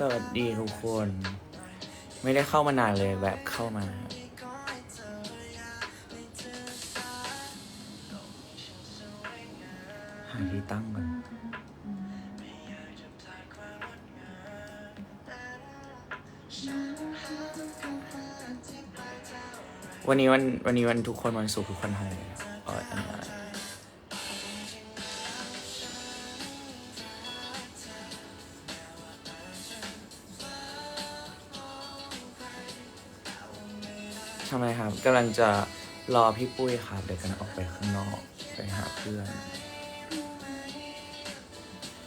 สวัสดีทุกคน ไม่ได้เข้ามานานเลยแบบเข้ามาหาที่ตั้งก่อนวันนี้วันวันนี้วันทุกคนวันศุกร์ทุกคนทำอะไร กำลังจะรอพี่ปุ้ยครับเดี๋ยวกันออกไปข้างนอกไปหาเพื่อน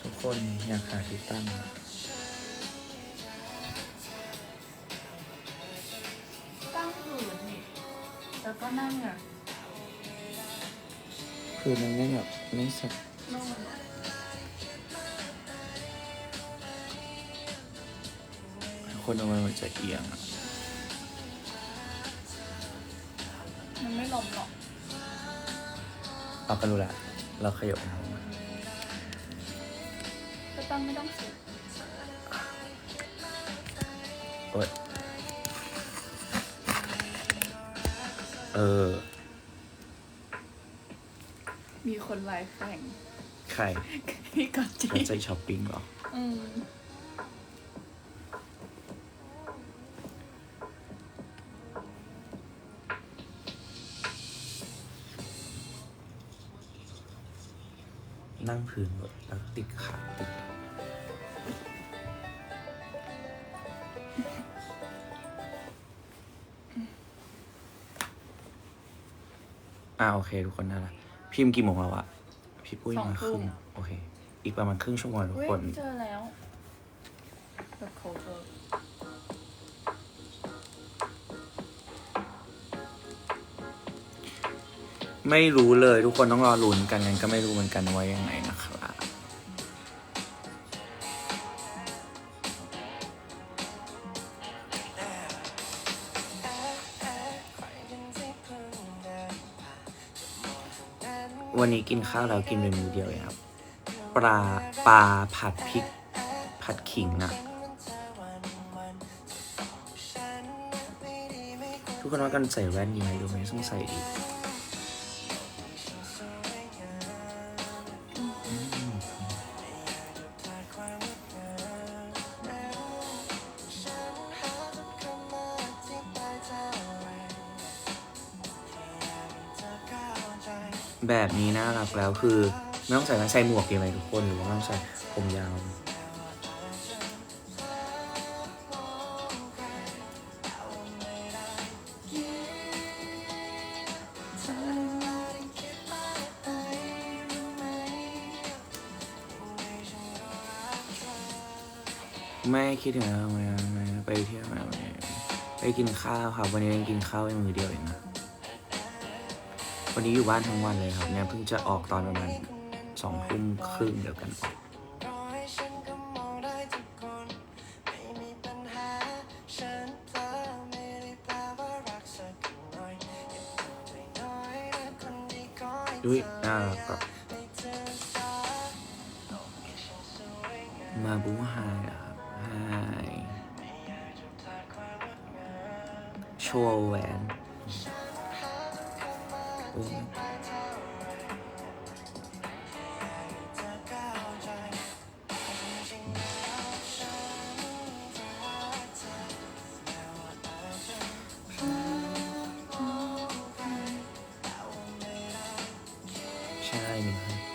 ทุกคนอยากหาที่ตั้งตั้งผืนนี่แล้วก็นั่งอะคือมันไม่แบบไม่สักนอนคนเอาไว้มันจะเอียงอะ ไม่ลมหรอก เราก็รู้ละ เราขยับมันมาก็ตั้งไม่ต้องสุดโอ๊ยเออ มีคนไลฟ์แข่งใครพี่กอจี เราใจช้อปปิ้งเหรอ อืม นั่งพื้นแบบแล้วติดขาติดอ่าโอเค ทุกคนน่ารักพิมพ์กี่โมงแล้วอะพี่ปุ้ยมาครึ่งโอเค อีกประมาณครึ่งชั่วโมงทุกเฮ้ยคน เจอ ไม่รู้เลยทุกคนต้องรอลุ้นกันงั้นก็ไม่รู้เหมือนกันว่ายังไงนะครับวันนี้กินข้าวแล้วกินเป็นมือเดียวเองครับปลาปลาผัดพริก ผัดขิงอะทุกคนว่ากันใส่แว่นดีไหมดูไหมต้องใส่ดี แบบนี้น่ารักแล้วคือ ไม่ต้องใส่แว่นใส่หมวกดีไหมทุกคนหรือว่าไม่ต้องใส่ผมยาวไม่คิดถึงแล้วไหมไม่ไปเที่ยวไหมไปกินข้าวครับวันนี้ยังกินข้าวยังมือเดียวเองนะ วันนี้อยู่บ้านทั้งวันเลยครับเนี่ยเพิ่งจะออกตอนประมาณสองทุ่มครึ่งเดียวกันออกดุยน่ารักแบบมาบูไฮอะครับไฮโชว์แหวน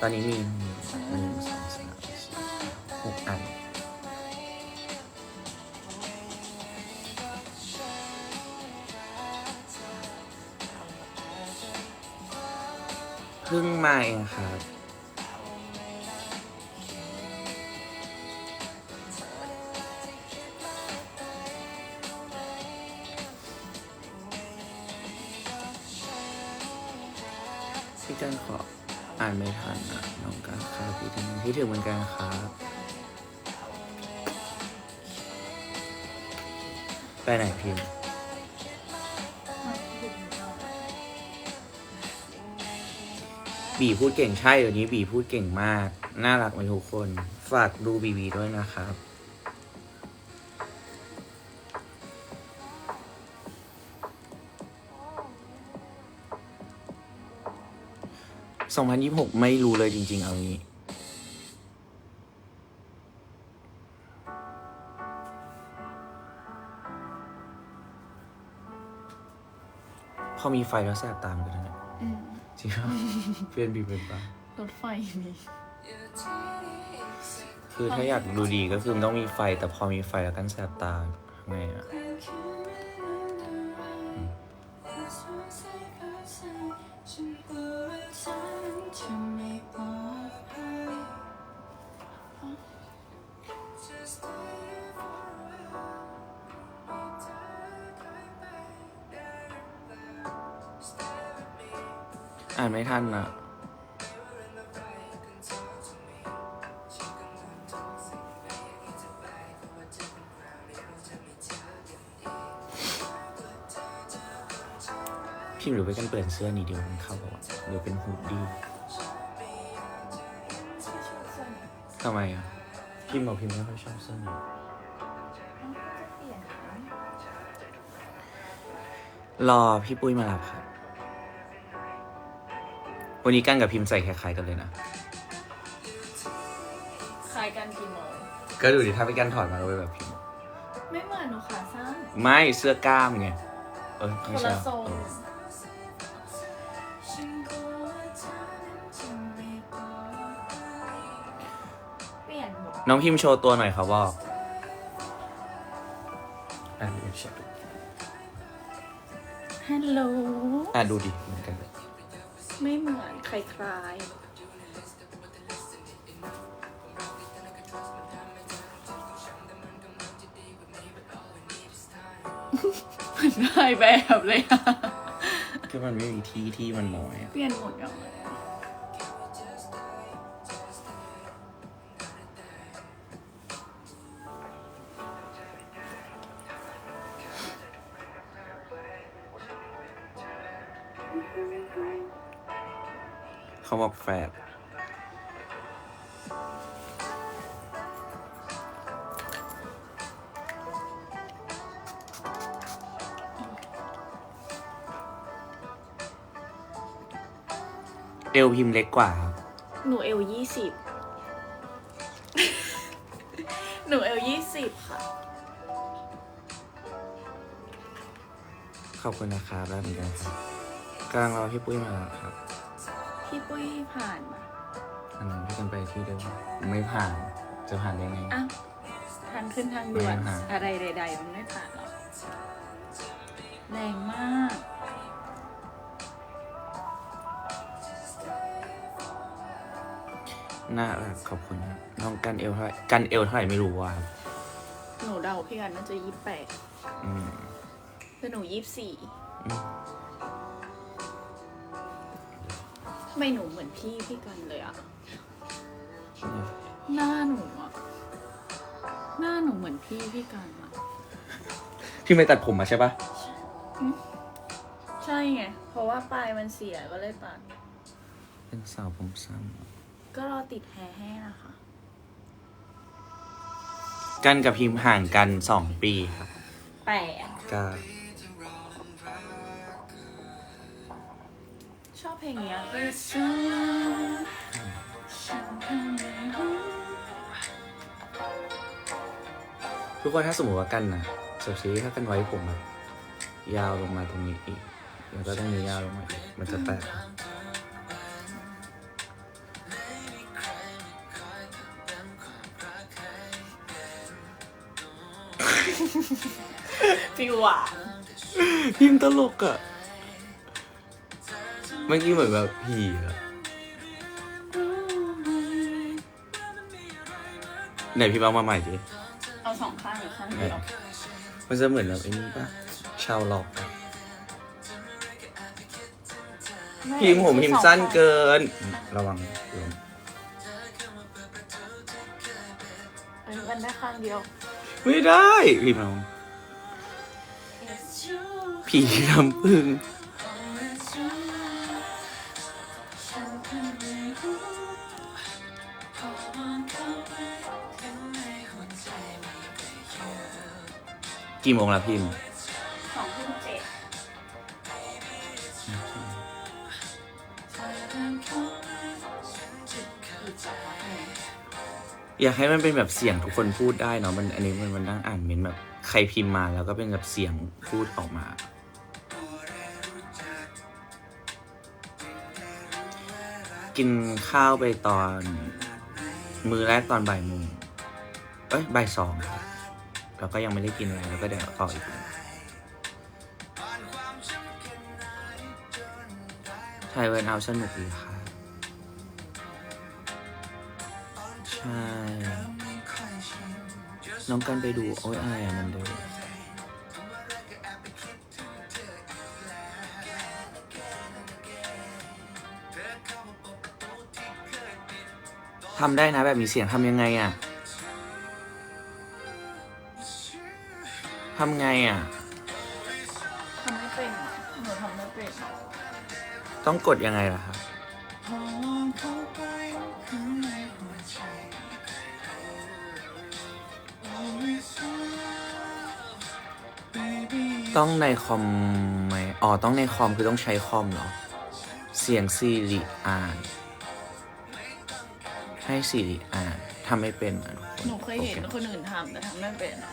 อนนี้มีหนึ่งสองสามสี่หกอัน เพิ่งมาเองครับ คิดถึงเหมือนกันครับไปไหนพิมพ์บีพูดเก่งใช่เดี๋ยวนี้บีพูดเก่งมาก น่ารักไหมทุกคน ฝากดูบีบีด้วยนะครับสองพันยี่หกไม่รู้เลยจริง ๆ เอางี้ อมีไฟแล้วแสบตามกันนะอืมจริงป่ะ เพื่อนบีเป็นปะรถไฟมีคือถ้าอยากดูดีก็คือมันต้องมีไฟ แต่พอมีไฟแล้วกันแสบตาทำไงอะ อ่านไม่ทันอะ พิมพ์หรือไปกันเปลี่ยนเสื้อนี่เดียวมันเข้าบอกว่าเดี๋ยวเป็นฮูดดี้ทำไมอะ พิมพ์บอกพิมพ์ไม่ค่อยชอบเสื้อนี้รอพี่ปุ้ยมารับครับ วันนี้กั้นกับพิมพ์ใส่คล้ายๆกันเลยนะ คล้ายกันกี่โมงก็ดูดิถ้าพี่กั้นถอดมาก็เป็นแบบพิมพ์ ไม่เหมือนหนูขาสั้นไม่เสื้อกล้ามไงเออคไม่นใช่ละทรงเออเปลี่ยนหมดน้องพิมพ์โชว์ตัวหน่อยครับว่าอะดูเช็คดูฮัลโหล อะดูดิเหมือนกันเลย ไม่เหมือน คล้ายๆมันได้แบบเลยอะคือมันไม่มีที่ที่มันน้อยอะเปลี่ยนหมดอย่างเลย เขาบอกแฟดเอวพิมพ์เล็กกว่าครับหนูเอลยี่สิบ หนูเอลยี่สิบค่ะ ขอบคุณนะครับแล้วเหมือนกันครับกำลังรอพี่ปุ้ยมาแล้วครับ พี่ปุ้ยผ่านมาอันนั้นพี่กันไปที่เดิมไม่ผ่านจะผ่านได้ไงอ้าวทางขึ้นทางด่วนไม่ผ่าน อะไรใดๆมันไม่ผ่านหรอกแรงมาก น่ารักขอบคุณครับน้องกันเอวเท่าไหร่กันเอวเท่าไหร่ไม่รู้ว่าครับหนูเดาพี่กันน่าจะยี่แปดอืม แต่หนูยี่สี่อืม ไมหนูเหมือนพี่พี่กันเลยอะหน้าหนูอะหน้าหนูเหมือนพี่พี่กันอะพี่ไม่ตัดผมมาใช่ปะใช่ไง เพราะว่าปลายมันเสียก็เลยตัด เป็นสาวผมสั้นก็รอติดแฮร์ให้นะคะ กันกับพิมพ์ห่างกันสองปีครับแปดก็ช เพลงเนี้ยทุกคนถ้าสมมติว่ากันนะสมมติถ้ากันไว้ผมแบบยาวลงมาตรงนี้อีก แล้วก็ต้องมียาวลงมาอีกมันจะแตกฟิวหวานพิมพ์ตลกอะ เมื่อกี้เหมือนแบบผีอะไหนพี่เอามาใหม่ดิเอาสองข้างหรือข้างเดียวมันจะเหมือนแบบไอ้นี่ปะชาวล็อกอะพิมพ์ผมพิมพ์สั้นเกิน ระวังลมเอ้ยมันได้ข้างเดียว ไม่ได้พิมพ์เอาผีลำพึง กี่โมงแล้วพิมสองทุ่มเจ็ดอยากให้มันเป็นแบบเสียงทุกคนพูดได้เนาะมันอันนี้มันมันนั่งอ่านเมนต์แบบใครพิมพ์มาแล้วก็เป็นแบบเสียงพูดออกมา กินข้าวไปตอน มือแรกตอนบ่ายโมงเอ้ยบ่ายสอง แล้วก็ยังไม่ได้กินอะไรแล้วก็เดี๋ยวต่ออีกไทยเวิร์นเอาสนุกดีค่ะ ใช่ น้องกันไปดูโอ้ยอะไรอะมันเดินทำได้นะแบบมีเสียงทำยังไงอะ ทำไงอะ ทำไม่เป็นอะหนูทำไม่เป็นต้องกดยังไงล่ะครับพอเข้าไปข้างในหัวใจต้องในคอมไหมอ๋อ ต้องในคอมคือต้องใช้คอมเหรอ เสียงซีริอ่าน ให้ซีริอ่านทำไม่เป็นอะทุกคนหนูเคยเห็นโอ คนอื่นทำแต่ทำไม่เป็นอะ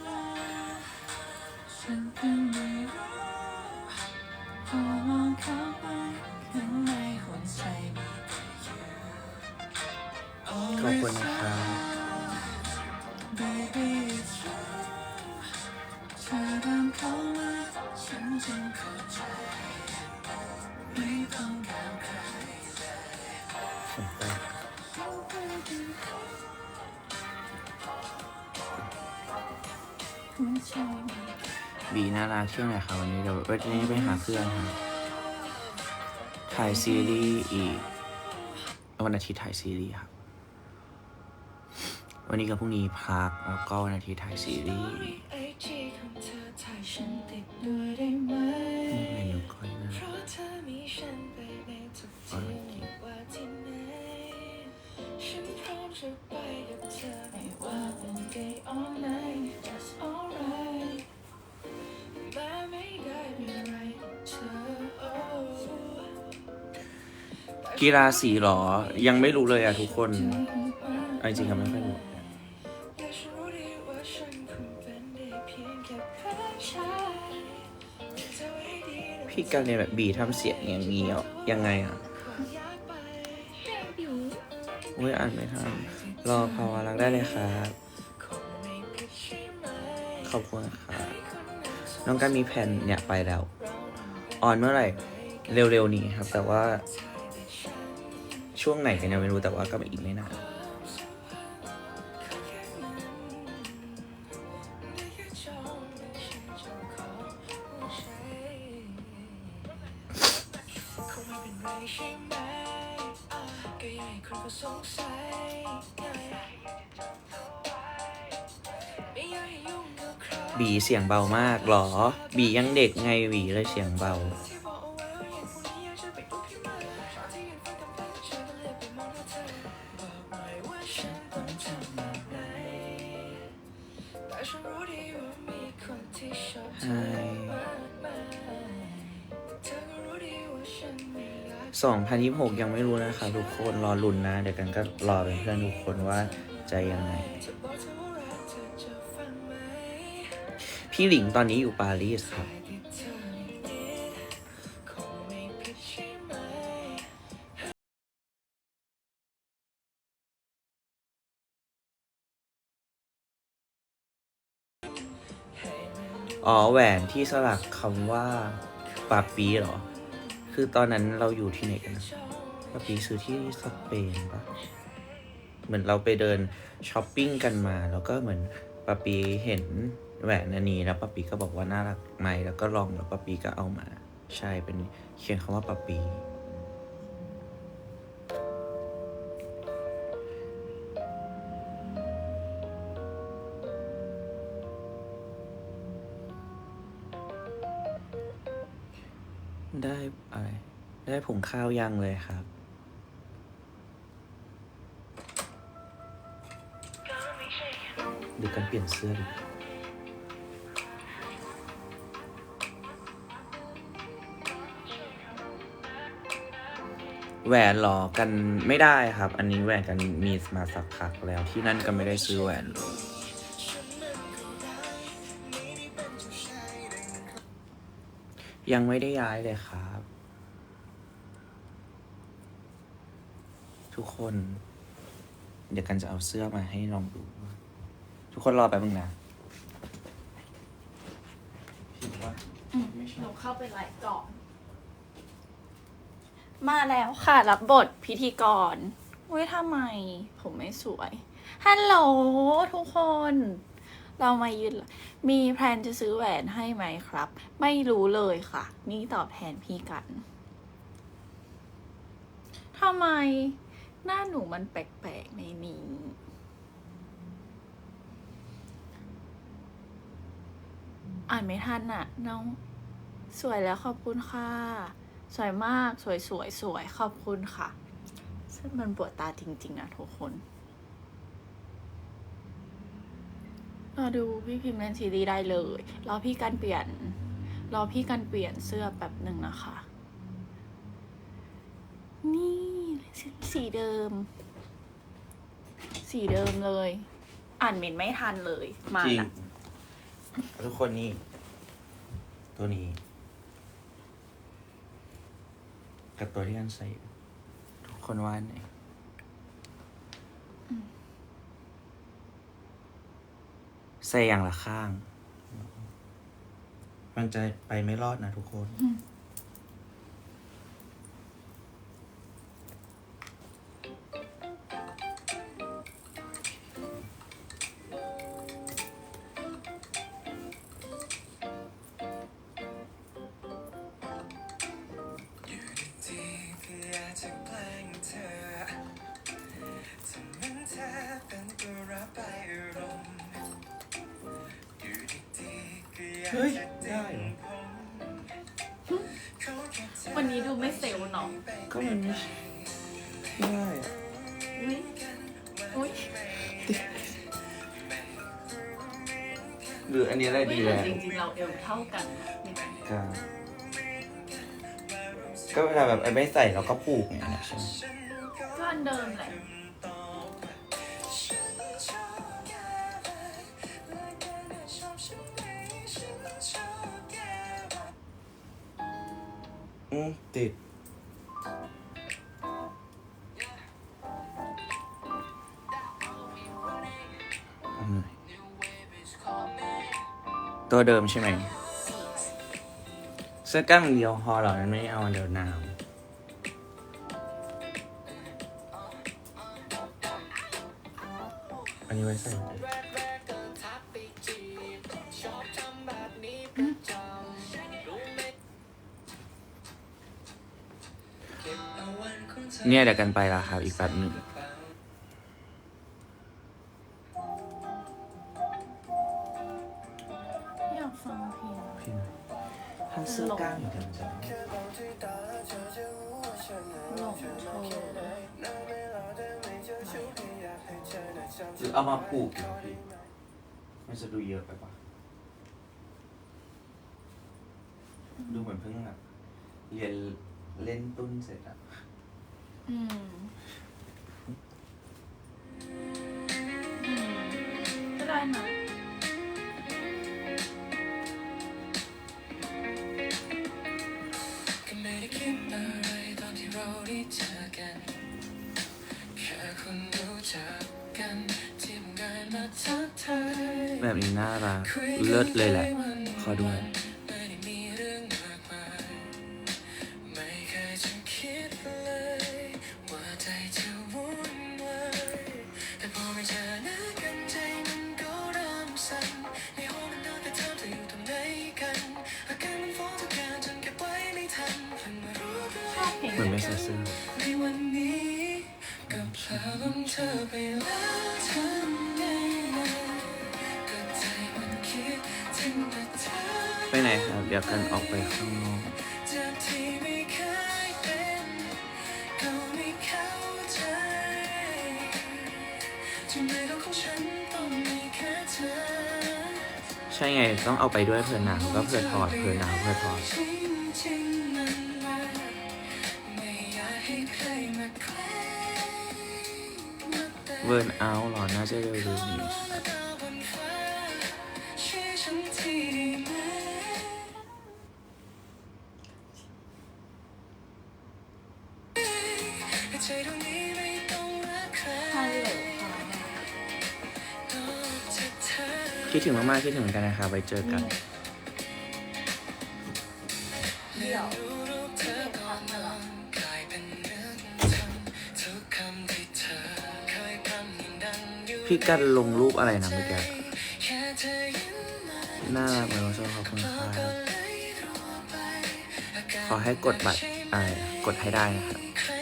บีน่ารักเที่ยวไหนคะวันนี้เดี๋ยววันนี้ไปหาเพื่อนครับถ่ายซีรีส์อีกวันอาทิตย์ถ่ายซีรีส์ครับวันนี้กับพรุ่งนี้พักแล้วก็วันอาทิตย์ถ่ายซีรีส์ oh กีฬาสีเหรอ ยังไม่รู้เลยอะทุกคนเอาจริงๆก็ไม่ค่อยรู้อยากจะรู้ดีว่าฉันคงเป็นได้เพียงแค่เพื่อนชายเธอไว้ดีนะพี่การเรียนแบบบีทำเสียงอย่างนี้อะยังไงอะอยากไปอยู่อุ้ยอ่านไม่ทันรอภาวะรักได้เลยครับคงไม่ผิดใช่ไหมขอบคุณครับน้องการมีแผนเนี่ยไปแล้ว ออนเมื่อไหร่ เร็วๆนี้ครับ แต่ว่า ช่วงไหนกันยังไม่รู้แต่ว่าก็อีกไม่นานบีเสียงเบามากหรอ บียังเด็กไงบีเลยเสียงเบา 2026 ยังไม่รู้นะคะทุกคนรอลุ้นนะ เดี๋ยวกันก็รอเป็นเพื่อนทุกคนว่าจะยังไง พี่หลิงตอนนี้อยู่ปารีสครับ อ๋อแหวนที่สลักคำว่าปาปีเหรอ คือตอนนั้นเราอยู่ที่ไหนกันนะปาปีซื้อที่สเปนปะเหมือนเราไปเดินช้อปปิ้งกันมา แล้วก็เหมือนปาปีเห็นแหวนอันนี้แล้วปาปีก็บอกว่าน่ารักไหมแล้วก็ลองแล้วปาปีก็เอามา ใช่เป็นเขียนคำว่าปาปีได้อะ ได้ผงข้าวยังเลยครับดี๋ยวกันเปลี่ยนเสื้อดิแหวนหรอกันไม่ได้ครับ อันนี้แหวนกันมีมาสักพักแล้วที่นั่นก็ไม่ได้ซื้อแหวนยังไม่ได้ย้ายเลยครับ ทุกคน เดี๋ยวกันจะเอาเสื้อมาให้ลองดู ทุกคนรอแป๊บนึงนะพี่ว่าหนูเข้าไปไลฟ์ก่อน มาแล้วค่ะ รับบทพิธีกรเว้ยทำไม ผมไม่สวย ฮัลโหลทุกคน เรามายืนมีแพลนจะซื้อแหวนให้ไหมครับ ไม่รู้เลยค่ะ นี่ตอบแทนพี่กันทำไม หน้าหนูมันแปลกๆในนี้ อ่านไม่ทันอะน้อง สวยแล้วขอบคุณค่ะ สวยมากสวยสวยสวยขอบคุณค่ะซึ่งมันปวดตาจริง ๆ นะทุกคนรอดูพี่พิมพ์เล่นซีรีส์ได้เลย รอพี่กันเปลี่ยน รอพี่กันเปลี่ยนเสื้อแบบหนึ่งนะคะ นี่ สีเดิม สีเดิมเลย อ่านเมนไม่ทันเลย มาจริง ละทุกคนนี่ ตัวนี้ กับตัวที่กันใส่อยู่ทุกคนว่าไหนใส่อย่างละข้าง มันจะไปไม่รอดนะทุกคน ก็เวลาแบบไม่ใส่เราก็ปลูกอย่างเงี้ยใช่ไหมก็อันเดิมแหละอืมติด ตัวเดิมใช่ไหม เสื้อกล้ามอย่างเดียวพอหรอมันไม่เอาเดี๋ยวหนาวอันนี้ไว้ใส่ไหนเนี่ยเดี๋ยวกันไปแล้วครับอีกแป๊บหนึ่ง หรือเอามาปลูกเหรอพี่มันจะดูเยอะไปปะดูเหมือนเพิ่งแบบเรียนเล่นตุ้นเสร็จอะ อืม แบบนี้น่ารักเลิศเลยแหละ ขอด้วย เดียวกันออกไปข้างนอกใช่ไงต้องเอาไปด้วยเพื่อนหนาวก็เพื่อถอดเพื่อหนาวเพื่อถอดเวิร์นเอาหรอน่าจะเร็วๆนี้ คิดถึงมากๆคิดถึงเหมือนกันนะคะไว้เจอกันเดี๋ยวดูรูปเธอก่อนนอกลายเป็นเรื่องทำทุกคำที่เธอเคยพร่ำยังดังอยู่พี่กันลงรูปอะไรนะเมื่อกี้แค่เธอยิ้มมาน่ารักไหมว่าชอบขอบคุณค่ะก็เลยรู้ไปอาการขอให้กดบัตรอะไรกดให้ได้นะครับ ใคร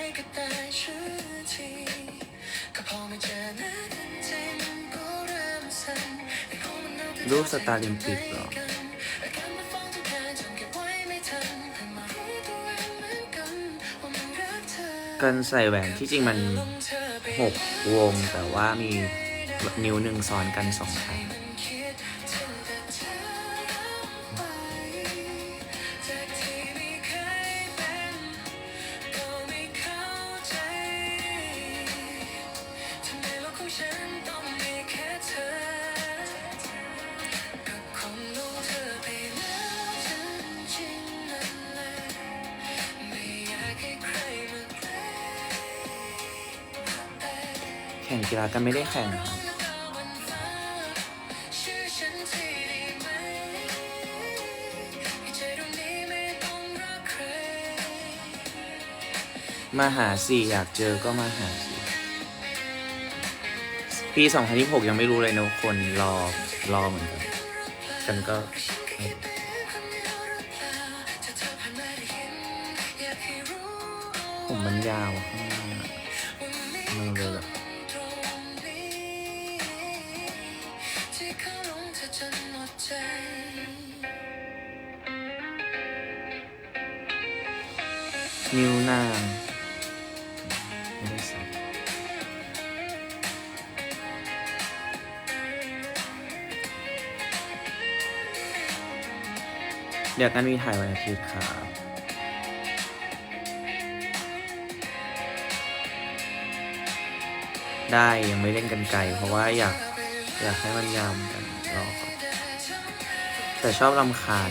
รูปสตาร์ลินปิกเหรอกันใส่แหวนที่จริงมันหกวงแต่ว่ามีนิ้วหนึ่งซ้อนกันสองครั้ง ฬากันไม่ได้แข่งครับมให้ใจตรงนี้ไม่องรักใครมาหาสิอยากเจอก็มาหาสิปี2026 ยังไม่รู้เลยนะคนรอรอเหมือนกันกันก็ผมมันยาวข้าง เดี๋ยวกันมีถ่ายวันอาทิตย์ครับได้ยังไม่เล่นกันไกลเพราะว่าอยากอยากให้มันยาวเหมือนกันรอก่อนแต่ชอบลำคาญ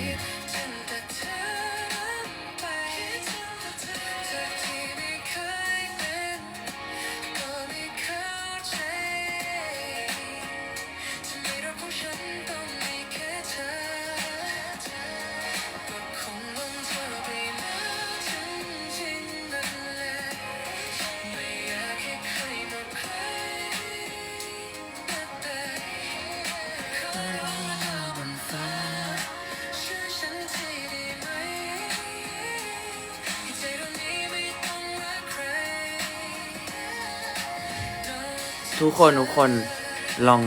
ทุกคนทุกคนลอง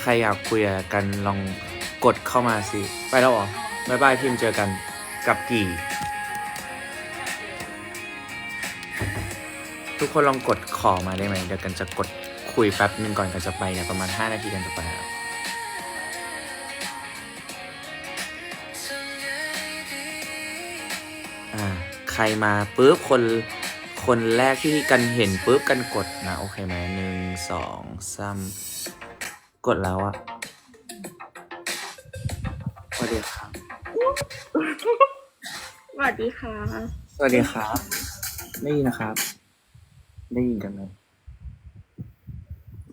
ใครอยากคุยกันลองกดเข้ามาสิ ไปแล้วเหรอบายบายพิมพ์เจอกันกับกี่ ทุกคนลองกดขอมาได้ไหมเดี๋ยวกันจะกดคุยแป๊บหนึ่งก่อนกันจะไปเนี่ยประมาณ 5 นาทีกันจะไปแล้วอ่าใครมาปุ๊บคน คนแรกที่กันเห็นปุ๊บกันกดนะ โอเคไหมหนึ่งสองสามกดแล้วอะสวัสดีครับ สวัสดีค่ะ สวัสดีครับ ได้ยินนะครับ ได้ยินกันไหม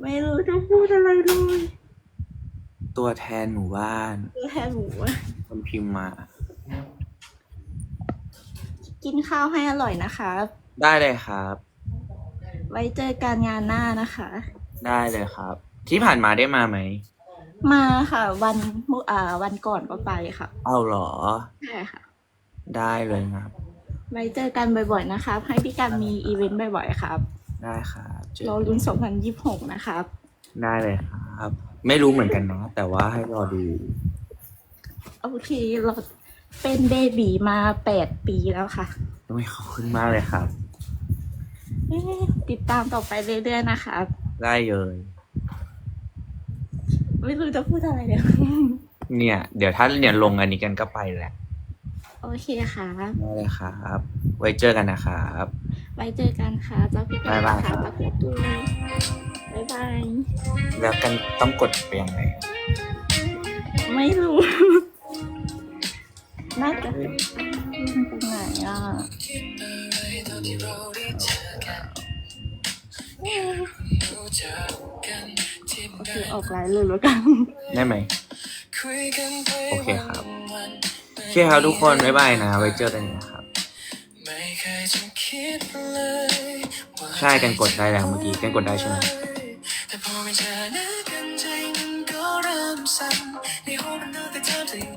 ไม่รู้จะพูดอะไรเลยตัวแทนหมู่บ้านคือแทนหมูอะคนพิมพ์มา กินข้าวให้อร่อยนะคะ ได้เลยครับ ไว้เจอกันงานหน้านะคะ ได้เลยครับ ที่ผ่านมาได้มาไหมมาค่ะ วันเมื่ออ่าวันก่อนก็ไปค่ะเอาเหรอ ใช่ค่ะ ได้เลยครับ ไว้เจอกันบ่อยๆนะครับ ให้พี่การมีอีเวนต์บ่อยๆครับได้ครับเจอรอรุ่น2026นะครับ ได้เลยครับ ไม่รู้เหมือนกันเนาะแต่ว่าให้รอดูโอเคเราเป็นเบบีมา8ปีแล้วค่ะไม่ขอบคุณมากเลยครับเอ๊ะ ติดตามต่อไปเรื่อยๆนะคะได้เลย ไม่รู้จะพูดอะไรเลยเนี่ย เดี๋ยวถ้าเนี่ยลงอันนี้กันก็ไปแหละโอเคค่ะได้เลยครับ ไว้เจอกันนะครับไว้เจอกันค่ะเจ้าพี่บ๊ายบายค่ะเจ้าพี่ตูบ๊ายบายแล้วกันต้องกดไปยังไงไม่รู้น่าจะ โอเคออกไลน์เลยแล้วกัน ได้ไหม โอเคครับ โอเคครับทุกคน บ๊ายบายนะ ไว้เจอกันนะครับ ใช่กันกดได้แล้วเมื่อกี้ กันกดได้ใช่ไหมแต่พอไม่เจอหน้ากันใจมันก็เริ่มสั่นในหัวมันเอาแต่เธอ